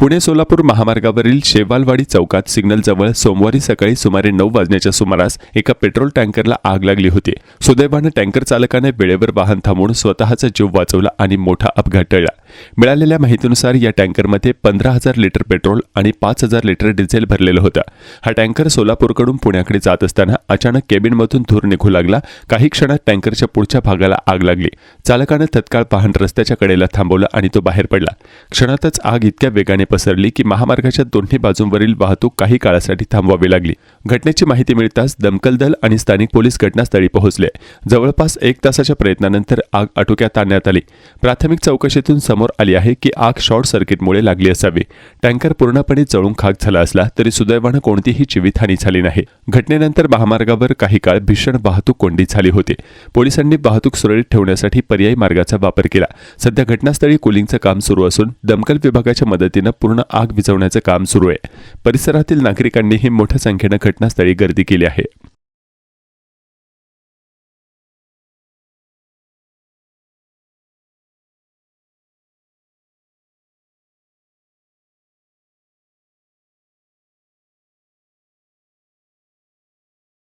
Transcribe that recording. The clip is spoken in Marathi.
पुणे सोलापूर महामार्गावरील शेवालवाडी चौकात सिग्नलजवळ सोमवारी सकाळी सुमारे नऊ वाजण्याच्या सुमारास एका पेट्रोल टँकरला आग लागली होती. सुदैवानं टँकर चालकाने वेळेवर वाहन थांबवून स्वतःचा जीव वाचवला आणि मोठा अपघात टळला. मिळालेल्या माहितीनुसार या टँकरमध्ये पंधरा हजार लिटर पेट्रोल आणि पाच हजार लिटर डिझेल भरलेलं होतं. हा टँकर सोलापूरकडून पुण्याकडे जात असताना अचानक केबिनमधून धूर निघू लागला. काही क्षणात टँकरच्या पुढच्या भागाला आग लागली. चालकानं तत्काळ वाहन रस्त्याच्या कडेला थांबवलं आणि तो बाहेर पडला. क्षणातच आग इतक्या वेगाने पसरली की महामार्गाच्या दोन्ही बाजूंवरील वाहतूक काही काळासाठी थांबवावी लागली. घटनेची माहिती मिळताच दमकल दल आणि स्थानिक पोलीस घटनास्थळी पोहोचले. जवळपास एक तासाच्या प्रयत्नानंतर आग आटोक्यात आणण्यात आली. प्राथमिक चौकशीतून समोर आली आहे की आग शॉर्ट सर्किटमुळे लागली असावी. टँकर पूर्णपणे जळून खाक झाला असला तरी सुदैवानं कोणतीही जीवितहानी झाली नाही. घटनेनंतर महामार्गावर काही काळ भीषण वाहतूक कोंडी झाली होती. पोलिसांनी वाहतूक सुरळीत ठेवण्यासाठी पर्यायी मार्गाचा वापर केला. सध्या घटनास्थळी कुलिंगचं काम सुरू असून दमकल विभागाच्या मदतीनं पूर्ण आग विझवण्याचं काम सुरू आहे. परिसरातील नागरिकांनीही मोठ्या संख्येनं घटनास्थळी गर्दी केली आहे.